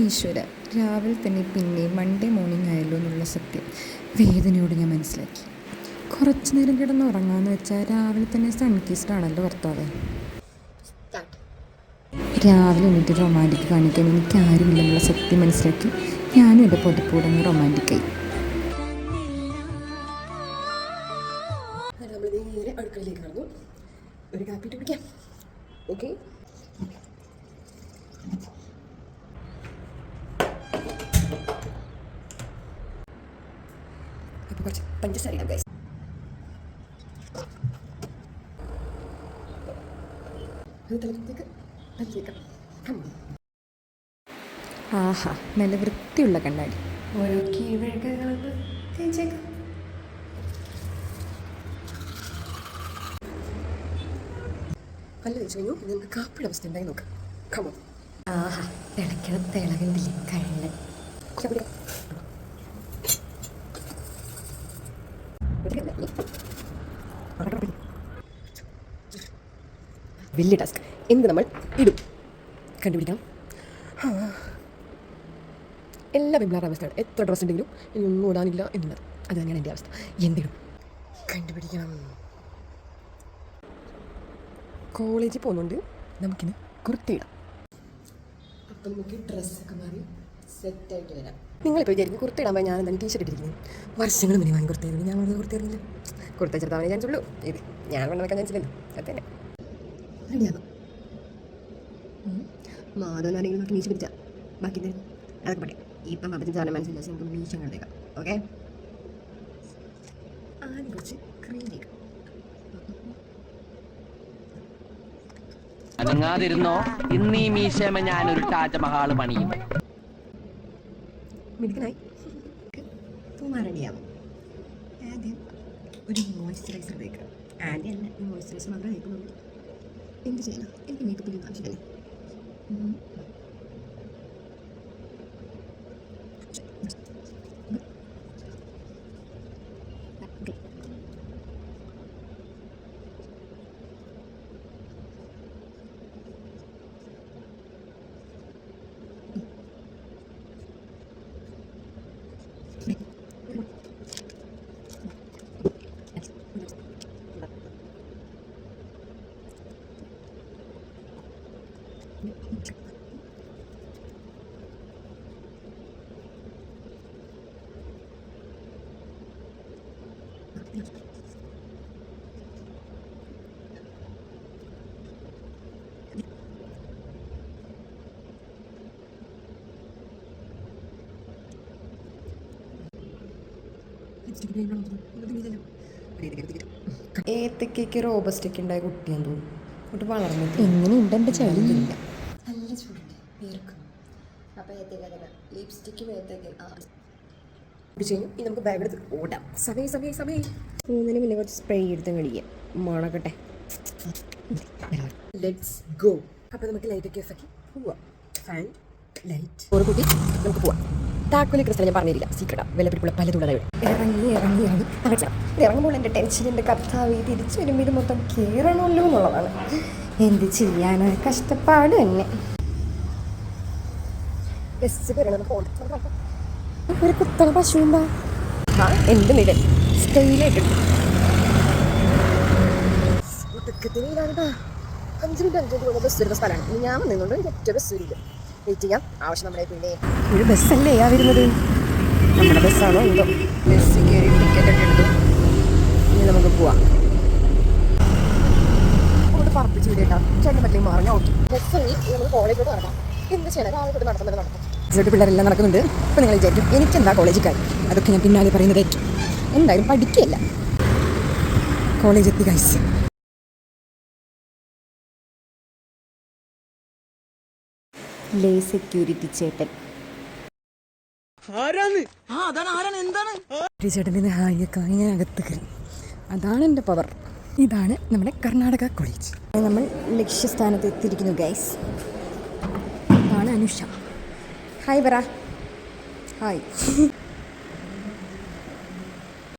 ഈശ്വര രാവിലെ തന്നെ പിന്നെ മൺഡേ മോർണിംഗ് ആയല്ലോ എന്നുള്ള സത്യം. വേദനയോട് ഞാൻ മനസ്സിലാക്കി. കുറച്ച് നേരം കിടന്ന് ഉറങ്ങാന്ന് വെച്ചാൽ രാവിലെ തന്നെ സൺകിസ്ഡാണല്ലോ ഭർത്താവ്. രാവിലെ എന്നിട്ട് റൊമാന്റിക് കാണിക്കാൻ എനിക്ക് ആരുമില്ലെന്നുള്ള സത്യം മനസ്സിലാക്കി ഞാനും എന്റെ പൊതുപ്പൂടങ്ങ് റൊമാന്റിക്കായി നമ്മൾ നേരെ അടുക്കളയിലേക്ക് നടന്നു ഒരു കാപ്പി കുടിക്കാം. ഓക്കെ പഞ്ചസാര ഇടാം ഗൈസ് അത് തിളക്കത്തേക്ക് പഞ്ചേക്കാം ആഹാ നല്ല വൃത്തിയുള്ള കണ്ണാടി. ഓരോ കീഴ്വഴക്കുകളൊന്ന് തേച്ചേക്കാം. പല്ല് തേച്ച് കഴിഞ്ഞു. ഇനി നമുക്ക് കാപ്പിയുടെ അവസ്ഥ ഉണ്ടായി നോക്കാം. കമോ ആഹാ തിളക്കണം തിളകണ്ടില്ലേ കള്ളൻ. വലിയ ടാസ്ക്. എന്ത് നമ്മൾ ഇടും? കണ്ടുപിടിക്കാം. എല്ലാ പെൺപിള്ളേരുടെ അവസ്ഥയാണ്? എത്ര ഡ്രസ്സ് ഉണ്ടെങ്കിലും ഇനി ഒന്നും ഇടാനില്ല എന്നുള്ളത്. അത് തന്നെയാണ് എന്റെ അവസ്ഥ. എന്തിടും? കണ്ടുപിടിക്കണം. കോളേജിൽ പോകുന്നുണ്ട് നമുക്കിന്ന് കുർത്തിയിടാം അപ്പം നമുക്ക് ഡ്രസ്സൊക്കെ മാറി സെറ്റായിട്ട് വരാം. നിങ്ങളിപ്പോൾ വിചാരിക്കും കുർത്ത ഇടാൻ പോയി ഞാൻ എന്താണ് ടീഷർട്ട് ഇട്ടിരിക്കുന്നത് വർഷങ്ങൾ മുന്നേ വാങ്ങി കുർത്തയിരുന്നു ഞാൻ വന്നത് കുർത്ത കുർത്ത ചെറുതാവാനേ ചാൻസ് ഉള്ളൂ. ഇത് ഞാൻ കൊണ്ട് ചാൻസില്ലല്ലോ അത് തന്നെ. റെഡിയാകും മാധവനാണെങ്കിൽ നമുക്ക് മീശ പിടിച്ചാൽ ബാക്കി അതൊക്കെ പറ്റേ ഇപ്പം പപ്പത്തിന് സാധനം മനസ്സിലാക്കി നമുക്ക് മീശ കണ്ടേക്കാം ഓക്കെ? ആദ്യം കുറച്ച് ക്രീം തേക്കാം അനങ്ങാതിരുന്നോ? ഇന്ന് ഈ മീശമ ഒരു താജ്മഹാൾ പണിയും. മിടുക്കനായി. റെഡിയാവും. ആദ്യം ഒരു മോയ്സ്ചറൈസർ തേക്കാം ആദ്യം അല്ല ഈ മോയ്സ്ചറൈസർ മാത്രമേ തേക്കുന്നുള്ളൂ എന്ത് ചെയ്യണം എനിക്ക് മേക്കപ്പിൽ ആവശ്യമില്ല ഏത്തക്കയ്ക്ക് റോബസ്റ്റൊക്കെ ഉണ്ടായ കുട്ടിയാണ് തോന്നുന്നു എങ്ങനെയുണ്ട് എന്റെ ചളിയില്ല ചൂടുണ്ട് വേർക്കും അപ്പോൾ ഏത്തേക്കല്ല ലിപ്സ്റ്റിക്ക് ഏത്തേക്ക ആ. ഇനി നമുക്ക് ബാഗ് എടുത്ത് ഓടാം. സമയം സമയം സമയം. മൂന്നിന് പിന്നെ കുറച്ച് സ്പ്രേ എടുത്ത് കളിക്കാം മണക്കട്ടെ. ലെറ്റ്സ് ഗോ അപ്പോൾ നമുക്ക് ലൈറ്റൊക്കെ ഓഫ് ആക്കി പോവാം. ലൈറ്റ് ഒരു കൂട്ടി നമുക്ക് പോവാം. താക്കോലി ക്രിസ്റ്റൽ ഞാൻ പറഞ്ഞില്ല സീക്രട്ടാ വിലപിടിപ്പുള്ള പല ഇവിടെ. ഇറങ്ങി ഇറങ്ങിയാണ് അടച്ചാ ഇറങ്ങുമ്പോൾ എന്റെ ടെൻഷൻ എന്റെ കർത്താവ് തിരിച്ചു വരുമ്പോൾ ഇത് മൊത്തം കയറണമല്ലോ എന്നുള്ളതാണ്. എന്ത് ചെയ്യാനാണ് കഷ്ടപ്പാട് തന്നെ. ബസ് വരണം പോകണം ഒരു കുത്തണ പശുവുമ്പാ ആ എന്ത് നിഴൽ സ്റ്റൈലായിട്ടുണ്ട് ഒടുക്കത്തിനില്ലാണ്ടാ അഞ്ച് മിനിറ്റ് അഞ്ച് മിനിറ്റ് ബസ് വരുന്ന സ്ഥലമാണ്. ഞാൻ എനിക്ക് ഒറ്റ ബസ് വരില്ല വെയിറ്റ് ചെയ്യാം. ആവശ്യം നമ്മുടെ പിന്നെ ഒരു ബസ്സല്ലേ ആ വരുന്നത്? നമ്മുടെ ബസ്സാണോ എന്തോ ബസ് കയറി ടിക്കറ്റ് ഒക്കെ എടുത്തു. ഇനി നമുക്ക് പോവാം. അങ്ങോട്ട് പറപ്പിച്ച് വിടേട്ടാ. ചേട്ടൻ പറ്റില്ലെങ്കിൽ മാറാൻ ഓക്കെ ബസ് നമ്മൾ നമുക്ക് കോളേജിലോട്ട് നടക്കാം എന്ത് ചെയ്യണം? രാവിലെ നടക്കുന്നത് നടക്കും. റിസൾട്ട് പിള്ളേരെല്ലാം നടക്കുന്നുണ്ട്. അപ്പോൾ നിങ്ങൾ വിചാരിക്കും എനിക്കെന്താ കോളേജിൽ കാര്യം അതൊക്കെ ഞാൻ പിന്നാലെ പറയുന്നതായിരിക്കും എന്തായാലും പഠിക്കുകയല്ല. കോളേജ് എത്തി കഴിച്ച് ലേ സെക്യൂരിറ്റി ചേട്ടൻ. ചേട്ടന്റെ അകത്ത് കയറി. അതാണ് എന്റെ പവർ ഇതാണ് നമ്മുടെ കർണാടക കോളേജ് നമ്മൾ ലക്ഷ്യസ്ഥാനത്ത് എത്തിയിരിക്കുന്നു ഗൈസ് അനുഷ. ഹായ് പറ ഹായ്